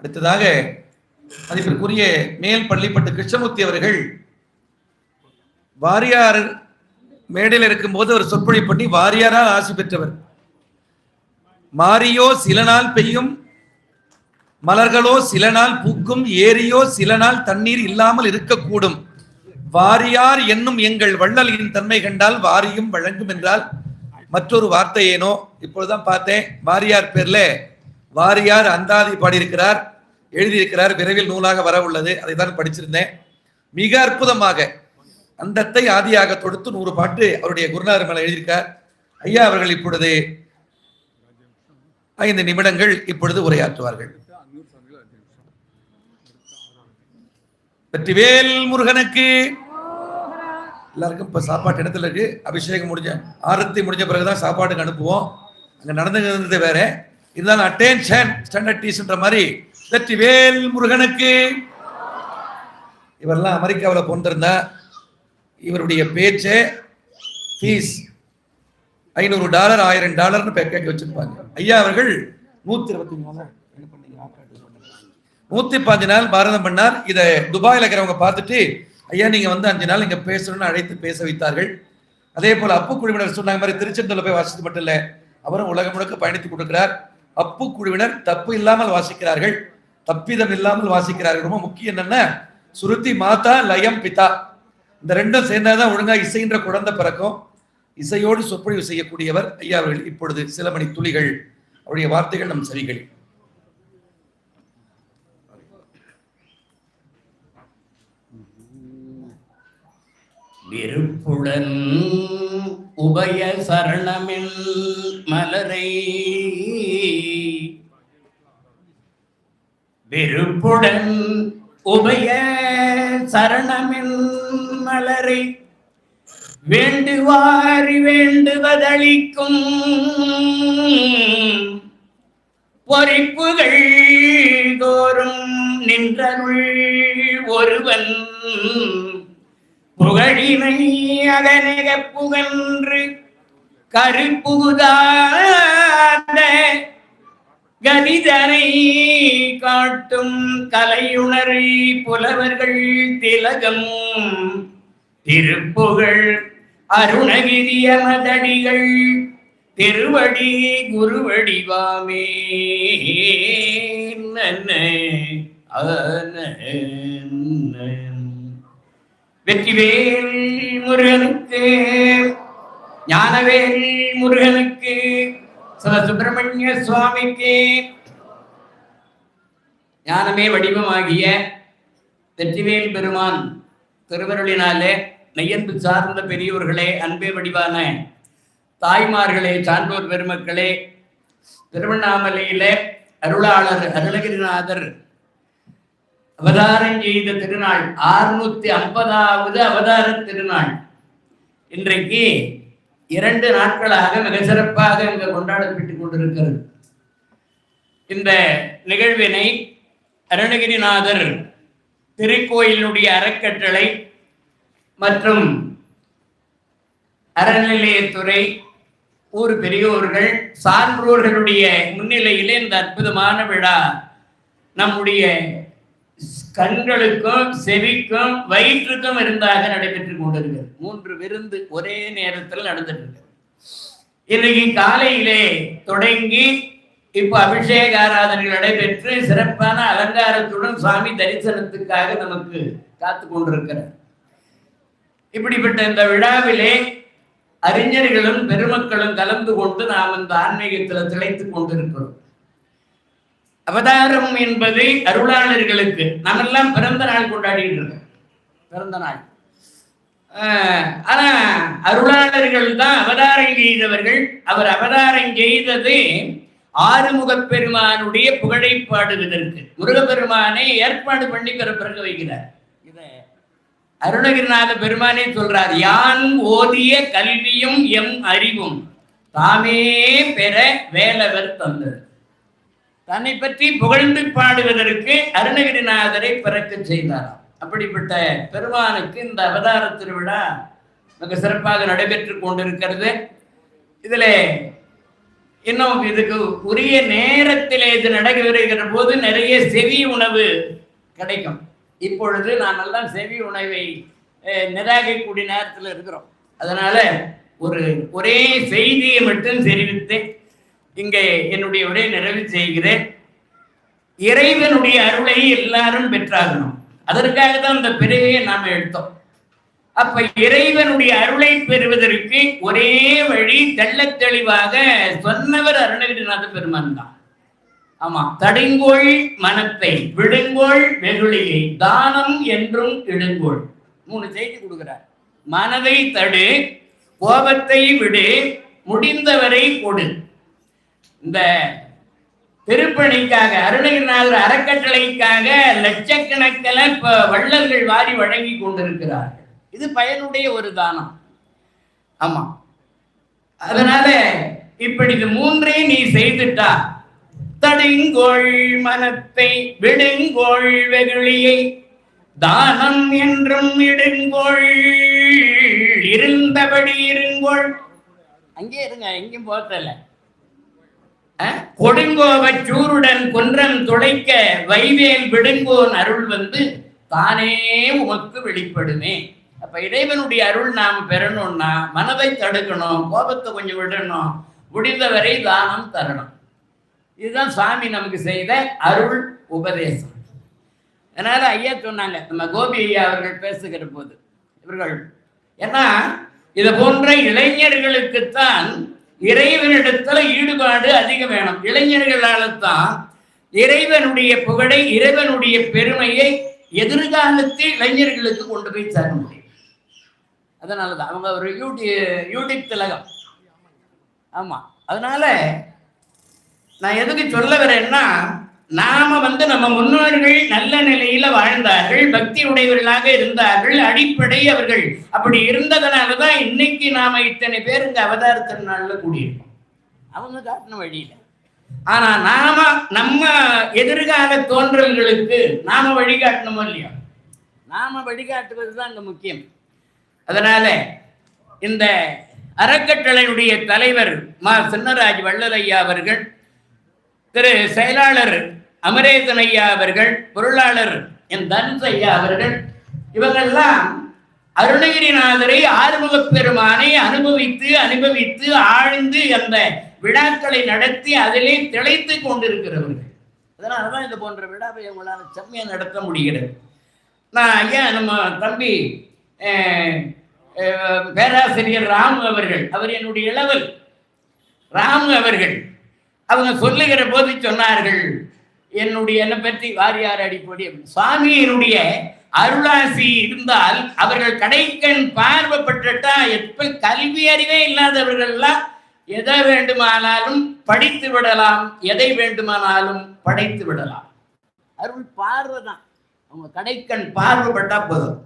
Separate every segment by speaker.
Speaker 1: அடுத்ததாக மதிப்பிற்குரிய மேல் பள்ளிப்பட்டு கிருஷ்ணமூர்த்தி அவர்கள் வாரியார் மேடையில் இருக்கும்போது அவர் சொற்பொழிவு பண்ணி வாரியாரால் ஆசி பெற்றவர். மாரியோ சில நாள் பெய்யும் மலர்களோ சில நாள் பூக்கும் ஏரியோ சில நாள் தண்ணீர் இல்லாமல் இருக்கக்கூடும். வாரியார் என்னும் எங்கள் வள்ளலின் தன்மை கண்டால் வாரியும் வழங்கும் என்றால் மற்றொரு வார்த்தை ஏனோ இப்பொழுதுதான் பார்த்தேன் வாரியார் பேர்ல வாரியார் அந்தாதி பாடியிருக்கிறார் எழுதியிருக்கிறார் விரைவில் நூலாக வர உள்ளது அதை தான் படிச்சிருந்தேன். மிக அற்புதமாக அந்தத்தை ஆதியாக தொடுத்து நூறு பாட்டு அவருடைய குருநாதர் மேல எழுதியிருக்கார். ஐயா அவர்கள் இப்பொழுது ஐந்து நிமிடங்கள் இப்பொழுது உரையாற்றுவார்கள். வெற்றிவேல் முருகனுக்கு எல்லாருக்கும் இப்ப சாப்பாட்டு இடத்துல இருக்கு. அபிஷேகம் முடிஞ்ச ஆரத்தி முடிஞ்ச பிறகுதான் சாப்பாட்டுக்கு அனுப்புவோம். அங்க நடந்து வேற. இருந்தாலும் அட்டென்ஷன் ஸ்டாண்டர்ட் டீஸ்ன்ற மாதிரி. வெற்றிவேல் முருகனுக்கு. இவரெல்லாம் அமெரிக்காவில் பிறந்திருந்தா இவருடைய பேச்சே ஃபீஸ் ஐநூறு டாலர் ஆயிரம் டாலர்னு பேக்கேஜ் வச்சிருப்பாங்க. ஐயா அவர்கள் நூத்தி இருபத்தி நாலு என்ன பண்ணீங்க? நூத்தி பாஞ்சு நாள் பாரதம் பண்ணார். இதை துபாயில் இருக்கிறவங்க பார்த்துட்டு ஐயா நீங்க வந்து அஞ்சு நாள் இங்க பேசணும்னு அழைத்து பேச வைத்தார்கள். அதே போல அப்பு குழுவினர் சொன்னாங்க மாதிரி திருச்செந்தூர்ல போய் வாசித்து மட்டும் இல்லை அவரும் உலகம் முழுக்க பயணித்து கொடுக்கிறார் அப்பு குழுவினர் தப்பு இல்லாமல் வாசிக்கிறார்கள் தப்பிதம் இல்லாமல் வாசிக்கிறார்கள். ரொம்ப முக்கியம் என்னன்னா சுருத்தி மாதா லயம் பிதா. இந்த ரெண்டும் சேர்ந்தாதான் ஒழுங்கா இசைன்ற குழந்தை பிறக்கும். இசையோடு சொற்பொழிவு செய்யக்கூடியவர் ஐயா அவர்கள். இப்பொழுது சில மணி துளிகள் அவருடைய வார்த்தைகள் நம் சரிகள்.
Speaker 2: விருப்புடன் உபய சரணமில் மலரை. விருப்புடன் உபய சரணமில் மலரை. வேண்டுவாரி வேண்டுவதளிக்கும் பொறிப்புகள் தோறும் நின்றருள் ஒருவன். புகழினை அதனக புகன்று கருப்புகுதாத கணிதனை காட்டும் கலையுணரை புலவர்கள் திலகம். திருப்புகழ் அருணகிரிய மதடிகள் திருவடி குருவடிவாமே நன்ன ஆன வெற்றிவேல் முருகனுக்கு ஞானவேல் முருகனுக்கு சிவ சுப்பிரமணிய சுவாமிக்கு. ஞானமே வடிவமாகிய வெற்றிவேல் பெருமான் திருவருளினாலே நையன்பு சார்ந்த பெரியோர்களே அன்பே வடிவான தாய்மார்களே சான்றோர் பெருமக்களே திருவண்ணாமலையிலே அருளாளர் அருளகிரிநாதர் அவதாரம் செய்த திருநாள். ஆறுநூத்தி ஐம்பதாவது அவதார திருநாள். இன்றைக்கு இரண்டு நாட்களாக மிக சிறப்பாக இங்கு கொண்டாடப்பட்டுக் கொண்டிருக்கிறது. இந்த நிகழ்வினை அருணகிரிநாதர் திருக்கோயிலுடைய அறக்கட்டளை மற்றும் அறநிலையத்துறை ஊர் பெரியோர்கள் சான்றோர்களுடைய முன்னிலையிலே இந்த அற்புதமான விழா நம்முடைய கண்களுக்கும் செவிக்கும் வயிற்றுக்கும் விருந்தாக நடைபெற்றுக் கொண்டிருக்கிறது. மூன்று விருந்து ஒரே நேரத்தில் நடந்துட்டு இருக்கு இன்னைக்கு காலையிலே தொடங்கி இப்போ அபிஷேக ஆராதனைகள் நடைபெற்று சிறப்பான அலங்காரத்துடன் சுவாமி தரிசனத்துக்காக நமக்கு காத்து கொண்டிருக்கிறார். இப்படிப்பட்ட இந்த விழாவிலே அறிஞர்களும் பெருமக்களும் கலந்து கொண்டு நாம் இந்த ஆன்மீகத்தில் திளைத்துக் கொண்டிருக்கிறோம். அவதாரம் என்பது அருளாளர்களுக்கு நாமெல்லாம் பிறந்த நாள் கொண்டாடிட்டு இருக்கோம். பிறந்த நாள். ஆஹ் ஆனா அருளாளர்கள் தான் அவதாரம் செய்தவர்கள். அவர் அவதாரம் செய்தது ஆறுமுக பெருமானுடைய புகழை பாடுவதற்கு. முருகப்பெருமானை ஏற்பாடு பண்ணி பிற பிறகு வைக்கிறார். இதை அருணகிரிநாத பெருமானே சொல்றார் யான் ஓதிய கல்வியும் எம் அறிவும் தாமே பெற வேலவர் தந்தது. தன்னை பற்றி புகழ்ந்து பாடுவதற்கு அருணகிரிநாதரை பிறக்க செய்தாராம். அப்படிப்பட்ட பெருமானுக்கு இந்த அவதார திருவிழா மிக சிறப்பாக நடைபெற்று கொண்டிருக்கிறது. இதில் இன்னும் இதுக்கு உரிய நேரத்தில் இது நடைபெறுகிற போது நிறைய செவி உணவு கிடைக்கும். இப்பொழுது நான் எல்லாம் செவி உணவை நிராகக்கூடிய நிராகரிக்கக்கூடிய நேரத்தில் இருக்கிறோம். அதனால ஒரு ஒரே செய்தியை மட்டும் தெரிவித்து இங்கே என்னுடைய உரை நிறைவு செய்கிறேன். இறைவனுடைய அருளை எல்லாரும் பெற்றாகணும். அதற்காக தான் இந்த பிறவியை நாம் எடுத்தோம். அப்ப இறைவனுடைய அருளை பெறுவதற்கு ஒரே வழி தெள்ள தெளிவாக சொன்னவர் அருணகிரிநாத பெருமான் தான். ஆமா தடுங்கோள் மனத்தை விடுங்கோள் வெகுளியை தானம் என்றும் இடுங்கோள். மூணு செய்தி கொடுக்கிறார். மனதை தடு கோபத்தை விடு முடிந்தவரை கொடு. இந்த திருப்பணிக்காக அருணகிரிநாதர் அறக்கட்டளைக்காக லட்சக்கணக்கில் இப்போ வள்ளல்கள் வாரி வழங்கி கொண்டிருக்கிறார்கள். இது பயனுடைய ஒரு தானம். ஆமா. அதனால இப்படி இது மூன்றே நீ செய்துட்டா தடுங்கோள் மனத்தை விடுங்கோள் வெகுளியை தானம் என்றும் இடுங்கோள் இருந்தபடி இருங்கோள். அங்கே இருங்க எங்கேயும் போத்தல கொடுங்கோவ சூருடன் குன்றம் துடைக்க வைவேல் விடுங்கோன் அருள் வந்து தானே உமக்கு வெளிப்படுமே. அப்ப இறைவனுடைய அருள் நாம் பெறணும்னா மனதை தடுக்கணும் கோபத்தை கொஞ்சம் விடணும் முடிந்தவரை தானம் தரணும். இதுதான் சுவாமி நமக்கு செய்த அருள் உபதேசம். அதனால ஐயா சொன்னாங்க நம்ம கோபி ஐயா அவர்கள் பேசுகிற போது இவர்கள் ஏன்னா இது போன்ற இளைஞர்களுக்குத்தான் இறைவனிடத்துல ஈடுபாடு அதிகம் வேணும். இளைஞர்களால தான் இறைவனுடைய புகழை இறைவனுடைய பெருமையை எதிர்காலத்தில் இளைஞர்களுக்கு கொண்டு போய் தர முடியும். அதனாலதான். அவங்க ஒரு யூடி யூடியூப் திலகம். ஆமா. அதனால நான் எதுக்கு சொல்ல வரேன்னா நாம வந்து நம்ம முன்னோர்கள் நல்ல நிலையில வாழ்ந்தார்கள் பக்தி உடையவர்களாக இருந்தார்கள் அடிப்படை அவர்கள் அப்படி இருந்ததுனாலதான் இன்னைக்கு நாம இத்தனை பேர் இந்த அவதார திருநாள்ல கூடியிருக்கோம். அவங்க காட்டின வழியில. ஆனா நாம நம்ம எதிர்கால தோன்றல்களுக்கு நாம வழிகாட்டணுமோ இல்லையா? நாம வழிகாட்டுவது தான் அங்க முக்கியம். அதனால இந்த அறக்கட்டளையுடைய தலைவர் மா சின்னராஜ் வள்ளலையா அவர்கள் திரு செயலாளர் அமரேசன் ஐயா அவர்கள் பொருளாளர் என் தனுஷ் ஐயா அவர்கள் இவங்கெல்லாம் அருணகிரிநாதரை ஆறுமுகப் பெருமானை அனுபவித்து அனுபவித்து ஆழ்ந்து அந்த விழாக்களை நடத்தி அதிலே திளைத்து கொண்டிருக்கிறவர்கள். அதனாலதான் இது போன்ற விழாவை உங்களால் செம்மையாக நடத்த முடிகிறது. நான் ஐயா நம்ம தம்பி பேராசிரியர் ராமு அவர்கள் அவர் என்னுடைய இளவல். ராமு அவர்கள் அவங்க சொல்லுகிற போது சொன்னார்கள் என்னுடைய என்னை பற்றி வாரியார் அடிப்படி? சுவாமியினுடைய அருளாசி இருந்தால் அவர்கள் கடைக்கண் பார்வைப்பட்டுட்டா எப்ப கல்வி அறிவே இல்லாதவர்கள்லாம் எதை வேண்டுமானாலும் படித்து விடலாம் எதை வேண்டுமானாலும் படைத்து விடலாம். அருள் பார்வை தான் அவங்க கடைக்கண் பார்வைப்பட்டா போதும்.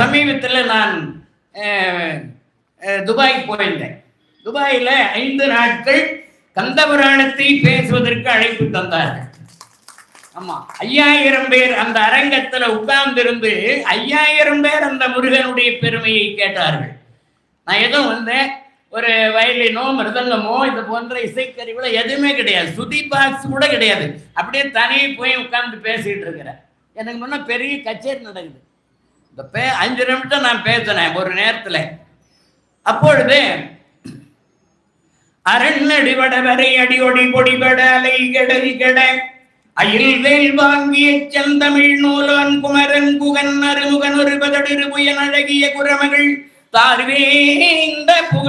Speaker 2: சமீபத்தில் நான் துபாய்க்கு போயிருந்தேன். துபாயில ஐந்து நாட்கள் கந்தபுராணத்தை பேசுவதற்கு அழைப்பு தந்தார்கள். ஐயாயிரம் பேர் அந்த அரங்கத்துல உட்கார்ந்திருந்து ஐயாயிரம் பேர் அந்த முருகனுடைய பெருமையை கேட்டார்கள். நான் எதுவும் வந்தேன். ஒரு வயலினோ மிருதங்கமோ இது போன்ற இசைக்கருவிகளோ எதுவுமே கிடையாது. சுதி பாக்ஸ் கூட கிடையாது. அப்படியே தனியே போய் உட்கார்ந்து பேசிட்டு இருக்கிறேன். எனக்கு முன்ன பெரிய கச்சேரி நடக்குது. இந்த பே அஞ்சு நிமிஷம் நான் பேசினேன் ஒரு நேரத்தில். அப்பொழுது அரண்நடிவட வரை அடியொடி பொடிபட அலை கடல் கெட அயில் வேல் வாங்கிய செந்தமிழ் நூலான் குமரன் குகன் அருமுகன் ஒரு பதடிரு புயன் அழகிய குரமகள். தார்வேந்த புக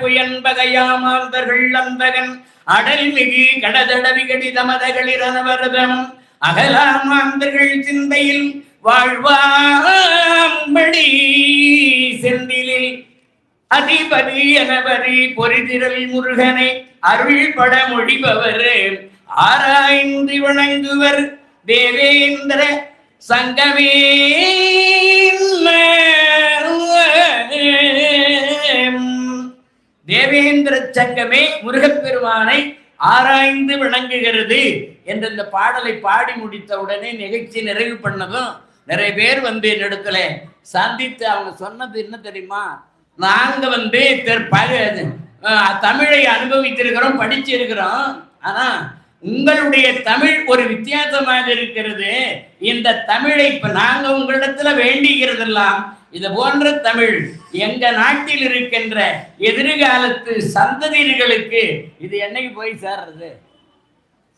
Speaker 2: புயன் பகையாமாந்தர்கள் அந்தகன். அடல் மிகு கடதடவி கடி தமதகளிரனவரதம் அகலாமாந்தர்கள் சிந்தையில் வாழ்வாம்படி செந்திலில். அதிபதி எனவரி பொறிதிரல் முருகனை அருள் பட மொழிபவர். ஆராய்ந்து வணங்குவர் தேவேந்திர சங்கமே. தேவேந்திர சங்கமே முருகப்பெருமானை ஆராய்ந்து விளங்குகிறது என்ற இந்த பாடலை பாடி முடித்த உடனே நிகழ்ச்சி நிறைவு பண்ணதும் நிறைய பேர் வந்து என்னிடத்துல சந்தித்து அவங்க சொன்னது என்ன தெரியுமா? நாங்க வந்து தமிழை அனுபவித்திருக்கிறோம் படிச்சிருக்கிறோம். ஆனா உங்களுடைய தமிழ் ஒரு வித்தியாசமாக இருக்கிறது. இந்த தமிழை இப்ப நாங்க உங்களிடத்துல வேண்டிக்கிறதெல்லாம் இது போன்ற தமிழ் எங்க நாட்டில் இருக்கின்ற எதிர்காலத்து சந்ததியர்களுக்கு இது என்னைக்கு போய் சேர்றது?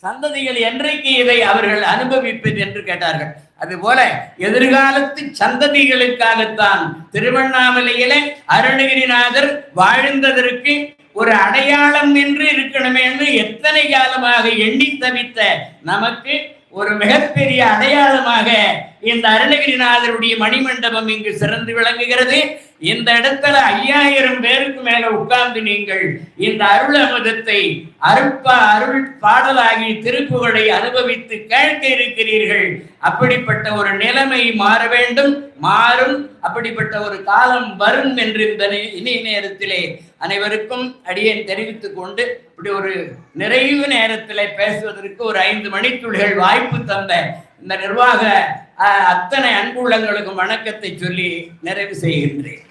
Speaker 2: சந்ததிகள் என்றைக்கு இதை அவர்கள் அனுபவிப்பது என்று கேட்டார்கள். அதுபோல எதிர்காலத்து சந்ததிகளுக்காகத்தான் திருவண்ணாமலையிலே அருணகிரிநாதர் வாழ்ந்ததற்கு ஒரு அடையாளம் என்று இருக்கணுமேனு எத்தனை காலமாக எண்ணி தவித்த நமக்கு ஒரு மிகப்பெரிய அடையாளமாக இந்த அருணகிரிநாதருடைய மணிமண்டபம் இங்கு சிறந்து விளங்குகிறது. இந்த இடத்துல ஐயாயிரம் பேருக்கு மேல உட்கார்ந்து நீங்கள் இந்த அருள் அமுதத்தை அருப்பா அருள் பாடலாகி திருப்புகளை அனுபவித்து கேட்க இருக்கிறீர்கள். அப்படிப்பட்ட ஒரு நிலைமை மாற வேண்டும் மாறும். அப்படிப்பட்ட ஒரு காலம் வரும் என்று இந்த நே- நேரத்திலே அனைவருக்கும் அடியேன் தெரிவித்துக் கொண்டு இப்படி ஒரு நிறைவு நேரத்திலே பேசுவதற்கு ஒரு ஐந்து மணித்துளிகள் வாய்ப்பு தந்த இந்த நிர்வாக அஹ், அத்தனை அன்புள்ளங்களுக்கும் வணக்கத்தை சொல்லி நிறைவு செய்கின்றேன்.